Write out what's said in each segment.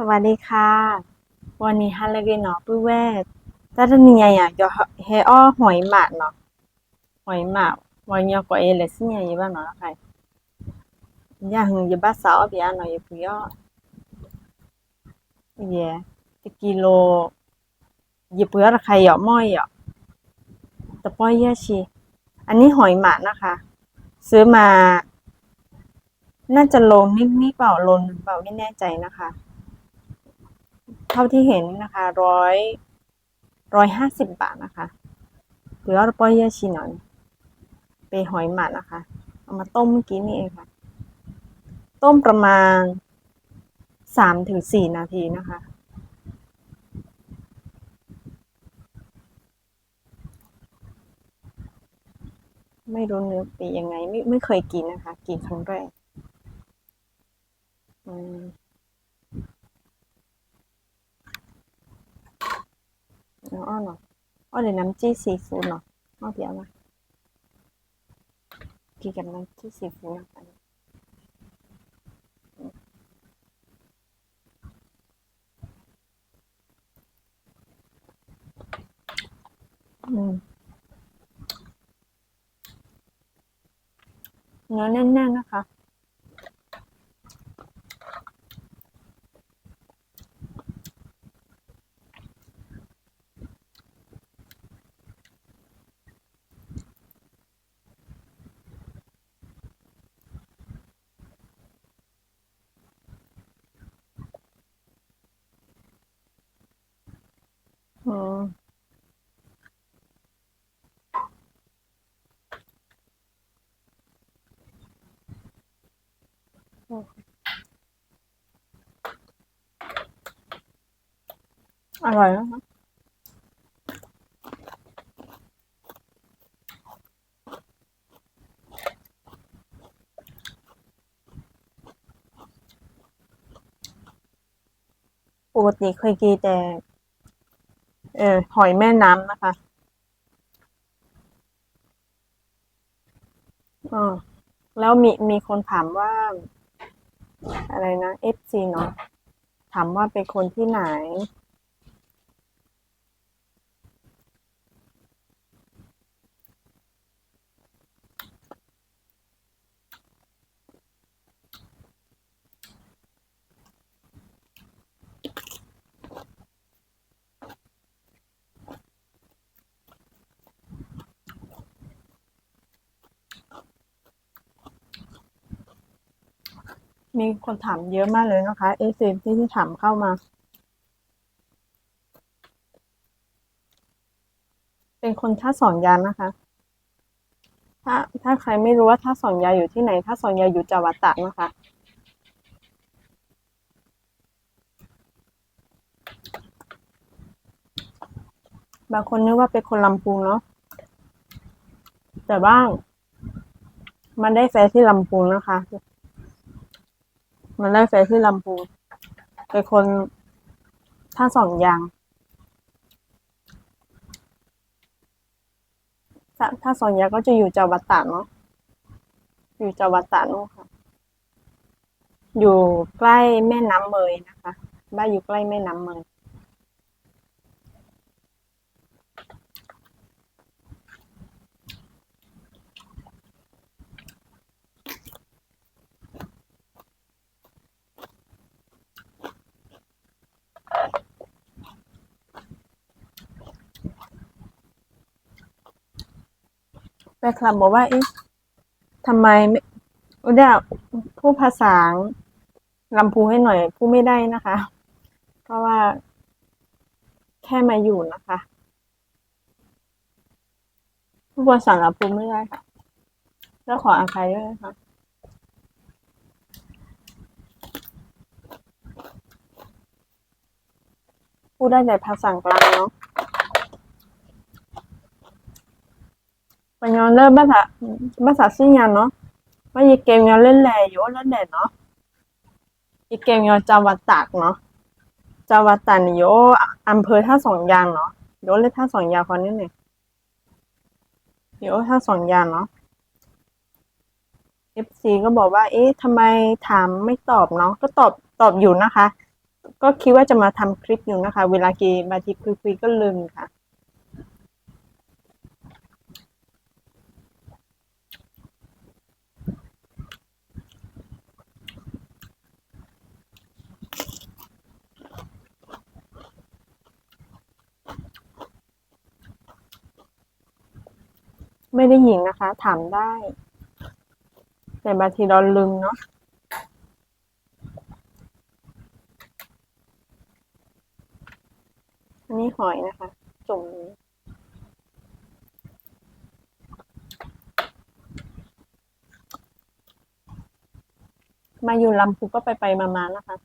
สวัสดีค่ะ วันนี้ฮันเลเกนเนาะปุ้ยแว่แต่ตนนี้อะยอเฮอ้อหอยหมากเนาะหอยหมากวันยอกว่าเอเลสิเนี่ยยบ้านเนาะค่ะย่างยบ้าสาวเปียเนาะยปุยอ้อเย่ตะกิโลยปุยอ้อใครยอม้อยอะตะป้อยยาชีอันนี้หอยหมากนะคะ ซื้อมา น่าจะโลนิดนี่เปล่าโลนงเปล่าไม่แน่ใจนะคะ ท่าที่เห็นนะคะร้อยร้อยห้าสิบบาทนะคะหรือว่าปอยเยชินอนเป็นหอยหมัดนะคะ เอามาต้มเมื่อกี้นี่เองค่ะ ต้มประมาณสามถึงสี่นาทีนะคะ ไม่รู้เนื้อเป็นยังไง ไม่ไม่เคยกินนะคะ กินครั้งแรกอืม เอาอ้อเนาะอ้อเดี๋ยวน้ำจี้ซีฟู้ดเนาะอ้อเดี๋ยวมากินกับน้ำจี้ซีฟู้ดนะคะอืมเนื้อแน่นๆนะคะ อืมอร่อยนะคะปกติเคยกินแต่ เออหอยแม่น้ำนะคะอ๋อแล้วมีมีคนถามว่า อะไรนะเอฟซีเนาะถามว่าเป็นคนที่ไหน มีคนถามเยอะมากเลยนะคะเอซีที่ที่ถามเข้ามา เป็นคนท่าสองยานนะคะ ถ้าถ้าใครไม่รู้ว่าท่าสองยาอยู่ที่ไหนท่าสองยาอยู่จังหวัดตากนะคะ บางคนนึกว่าเป็นคนลำพูนเนาะแต่ว่ามันได้แฟที่ลำพูนนะคะ มันได้แฟนที่ลำพูนเป็นคนท่าสองยางถ้าถ้าสองยางก็จะอยู่จังหวัดตากเนาะอยู่จังหวัดตากนู่นค่ะ อยู่ใกล้แม่น้ำเมยนะคะ บ้านอยู่ใกล้แม่น้ำเมย แฟนคลับบอกว่า เอ๊ะทำไมไม่อุดาพูดภาษาลำพูให้หน่อยพูดไม่ได้นะคะ เพราะว่า แค่มาอยู่นะคะพูดภาษาลำพูไม่ได้ค่ะแล้วขออภัยด้วยนะคะพูดได้แต่ภาษากลางเนาะ มันยังเริ่มภาษาภาษาสิ้นยันเนาะว่ายีเกมยังเล่นแหล่อยู่เล่นแหล่เนาะอีเกมยังจังหวัดตากเนาะจังหวัดตากอยู่อำเภอท่าสองยางเนาะโยเล่นท่าสองยางคนนี้เนี่ยโยท่าสองยางเนาะเอฟซีก็บอกว่า เอ๊ะทำไมถามไม่ตอบเนาะก็ตอบตอบอยู่นะคะ ก็คิดว่าจะมาทำคลิปอยู่นะคะ เวลากีบมาทีคุยๆก็ลืมค่ะ ไม่ได้หญิงนะคะ ถามได้ แต่บางทีเราลืมเนาะอันนี้หอยนะคะ จุ่มมาอยู่ลำพูก็ไปไปมามาๆนะคะ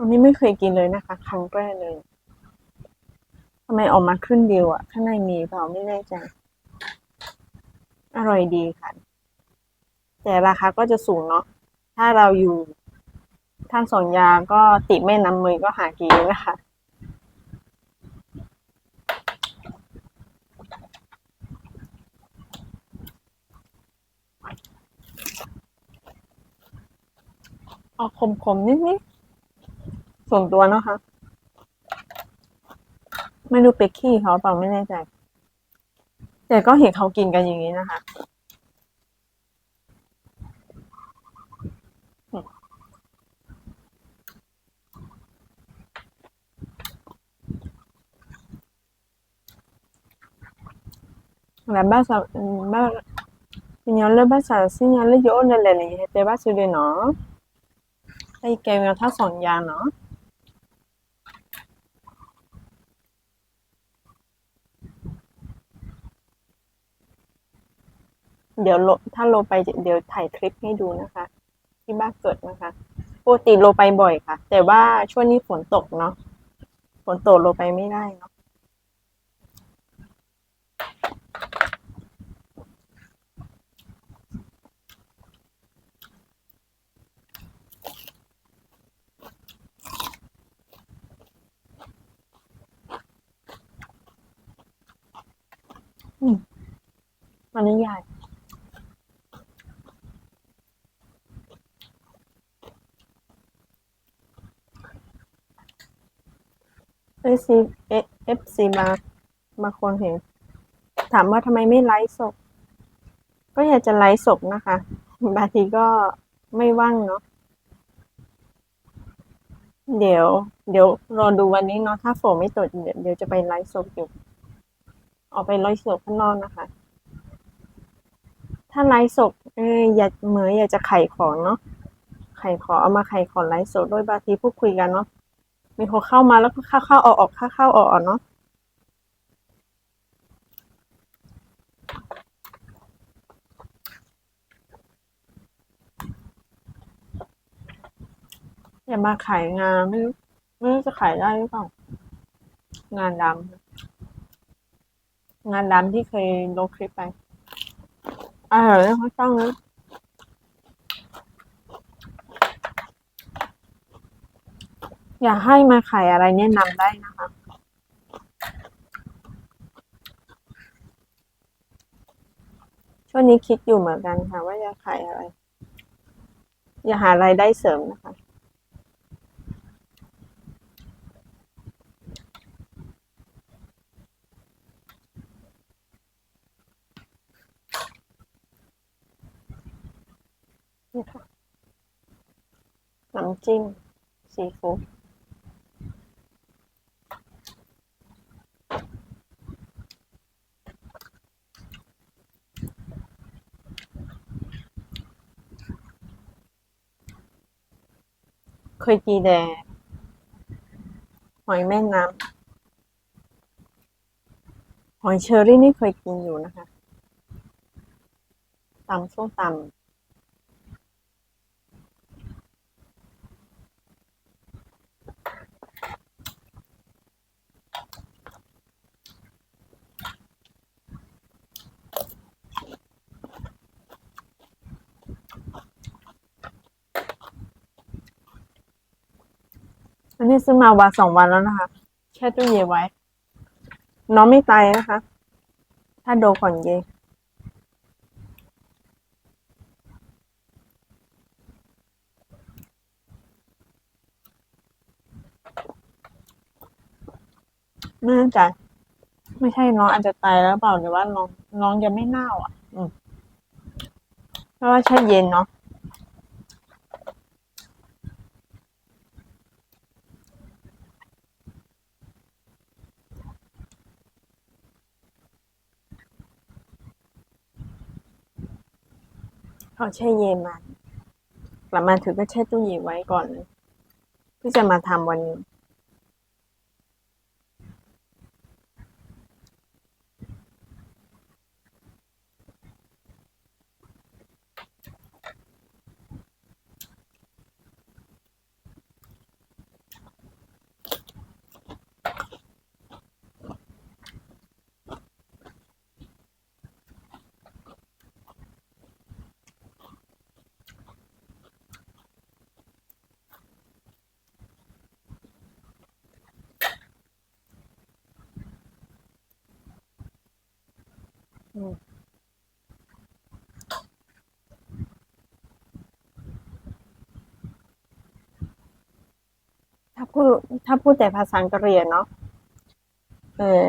อันนี้ไม่เคยกินเลยนะคะ ครั้งแรกเลยทำไมออกมาครึ่งเดียวอะข้างในมีเปล่าไม่แน่ใจ อร่อยดีค่ะ แต่ราคาก็จะสูงเนาะถ้าเราอยู่ท่านสองยาก็ติดแม่น้ำมือก็หากินนะคะออกขมๆนิดๆ ส่วนตัวนะคะ ไม่รู้เป็กขี้เขาเปล่าไม่แน่ใจ แต่ก็เห็นเขากินกันอย่างนี้นะคะ La base, ba, segnale base, segnale เยอะนั่นแหละนี่แต่ว่าสุดเลยเนาะไอ้แกงถ้าสองอย่างเนาะ เดี๋ยวโลถ้าโลไปเดี๋ยวถ่ายคลิปให้ดูนะคะ ที่บ้านเกิดนะคะปกติโลไปบ่อยค่ะ แต่ว่าช่วงนี้ฝนตกเนาะฝนตกโลไปไม่ได้เนาะอันนี้ใหญ่เอซีเอฟซีมาบาคนเห็น ถามว่าทำไมไม่ไลฟ์สดก็อยากจะไลฟ์สดนะคะบางทีก็ไม่ว่างเนาะเดี๋ยว เดี๋ยวรอดูวันนี้เนาะถ้าฝนไม่ตกเดี๋ยวเดี๋ยวจะไปไลฟ์สดอยู่ออกไปไลฟ์สดข้างนอกนะคะ ถ้าไลฟ์สดเอออยากเหมืออยากจะไขของเนาะไขของเอามาไขของไลฟ์สดด้วยบางทีพูดคุยกันเนาะ มีคนเข้ามาแล้วก็เข้าเข้าออกออกเข้าเข้าออกออกเนาะอย่ามาขายงานไม่รู้ไม่รู้จะขายได้หรือเปล่างานดำงานดำที่เคยลงคลิปไปอร่อยเลยเขาตั้งเล อยากให้มาขายอะไรแนะนำได้นะคะ ช่วงนี้คิดอยู่เหมือนกันค่ะ ว่าจะขายอะไร อย่าหารายได้เสริมนะคะ นี่ค่ะน้ำจิ้มซีฟู้ด เคยกินแดงหอยแม่น้ำหอยเชอรี่นี่เคยกินอยู่นะคะตำส้มตำ อันนี้ซื้อมาวันสองวันแล้วนะคะ แช่ตู้เย็นไว้ น้องไม่ตายนะคะ ถ้าโดนก่อนเยงไม่แน่ใจไม่ใช่น้องอาจจะตายแล้วเปล่าหรือว่าน้องน้องยังไม่เน่าอะ อืมเพราะว่าแช่เย็นเนาะ เขาแช่เย็นมากลับมาถึงก็แช่ตู้เย็นไว้ก่อนเพื่อจะมาทำวันนี้ ถ้าพูดถ้าพูดแต่ภาษากะเหรี่ยงเนาะเออ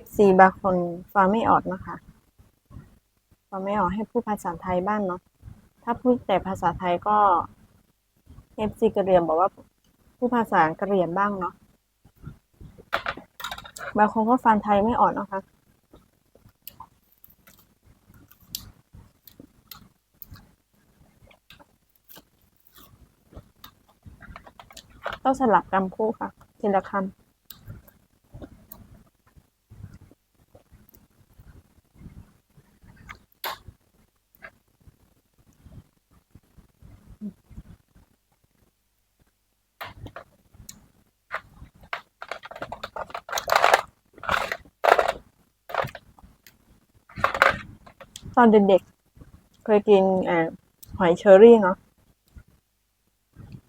FC บางคนฟังไม่ออกนะคะฟังไม่ออกให้พูดภาษาไทยบ้างเนาะถ้าพูดแต่ภาษาไทยก็ FC กะเหรี่ยงบอกว่าพูดภาษากะเหรี่ยงบ้างเนาะบางคนก็ฟังไทยไม่ออกนะคะ ต้องสลับคำพูดค่ะทีละคำตอนเด็กๆเคยกินอหอยเชอรี่เนาะ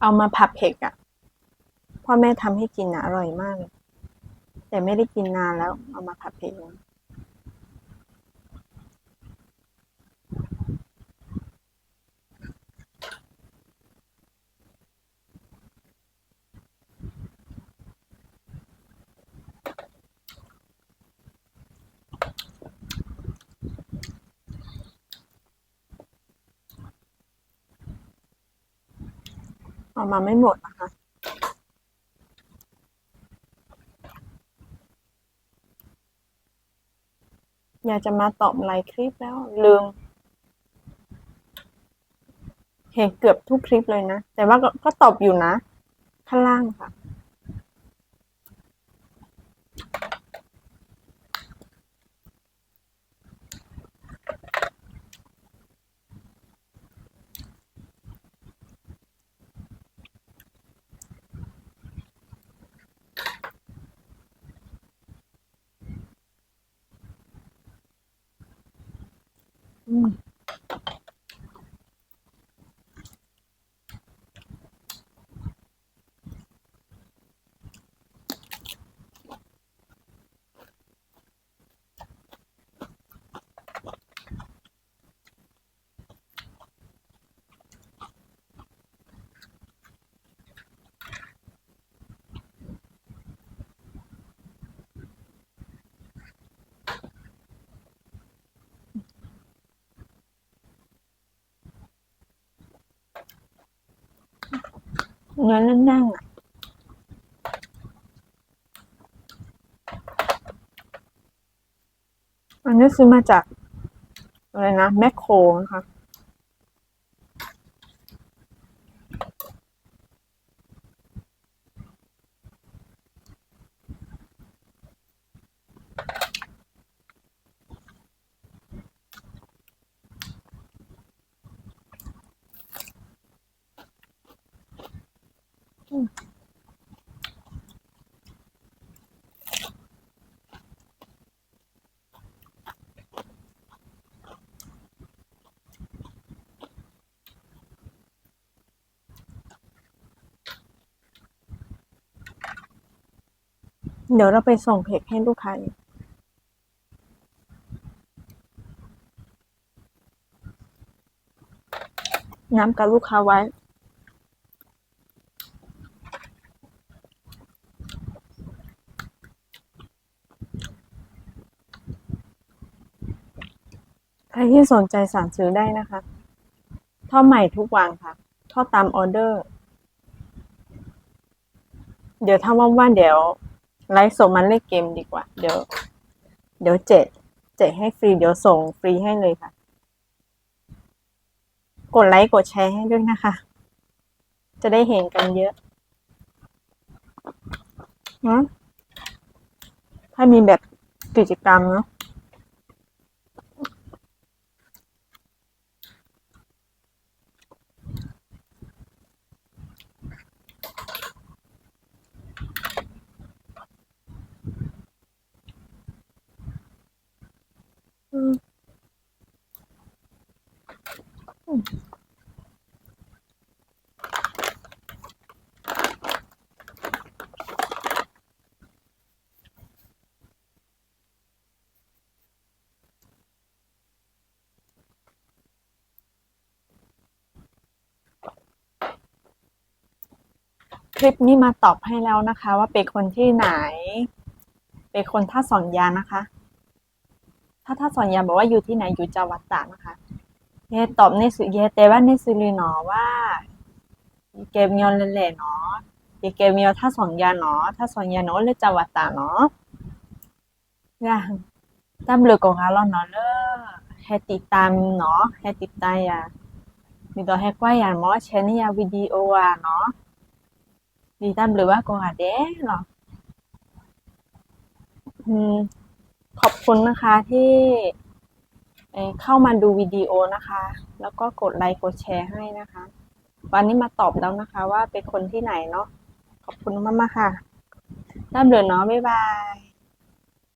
เอามาผัดเผ็ดอะ พ่อแม่ทำให้กินนะอร่อยมากเลยแต่ไม่ได้กินนานแล้ว เอามาผัดเผ็ดเอามาไม่หมดนะคะ อยากจะมาตอบไลค์คลิปแล้วลืมเห็นเกือบทุกคลิปเลยนะ แต่ว่าก็ก็ตอบอยู่นะ ข้างล่างค่ะ อื เนื้อแน่นๆอะอันนี้ซื้อมาจากอะไรนะแมคโครนะคะ เดี๋ยวเราไปส่งเพจให้ลูกค้าน้ำกับลูกค้าไว้ ใครที่สนใจสั่งซื้อได้นะคะทอดใหม่ทุกวันค่ะทอดตามออเดอร์ เดี๋ยวถ้าว่างๆเดี๋ยว ไลฟ์สดมันเล่นเกมดีกว่า เดี๋ยว เดี๋ยวเจ็ดเจ็ดให้ฟรีเดี๋ยวส่งฟรีให้เลยค่ะ กดไลค์กดแชร์ให้ด้วยนะคะ จะได้เห็นกันเยอะนะถ้ามีแบบกิจกรรมเนาะ คลิปนี้มาตอบให้แล้วนะคะ ว่าเป็นคนที่ไหน เป็นคนท่าสอนยานะคะ ถ้าสอนยาบอกว่าอยู่ที่ไหนอยู่จังหวัดตากนะคะเยตอบในสุเยแต่ว่าในสุรินทร์เนาะว่าเกมยอนเล่เนาะเยเกมยอนท่าสอนยาเนาะท่าสอนยาเนาะเลยจังหวัดตากเนาะย่างตามเลือกของเราเนาะเลอให้ติดตามเนาะให้ติดตามอย่ามีตัวให้กว่าอย่างเนาะแชนยาวิดีโออะเนาะดีตามหรือว่าของอาเด้เนาะอืม ขอบคุณนะคะที่เข้ามาดูวิดีโอนะคะ แล้วก็กดไลค์กดแชร์ให้นะคะ วันนี้มาตอบแล้วนะคะว่าเป็นคนที่ไหนเนาะขอบคุณมากๆค่ะร่ำเรือนเนาะบ๊ายบาย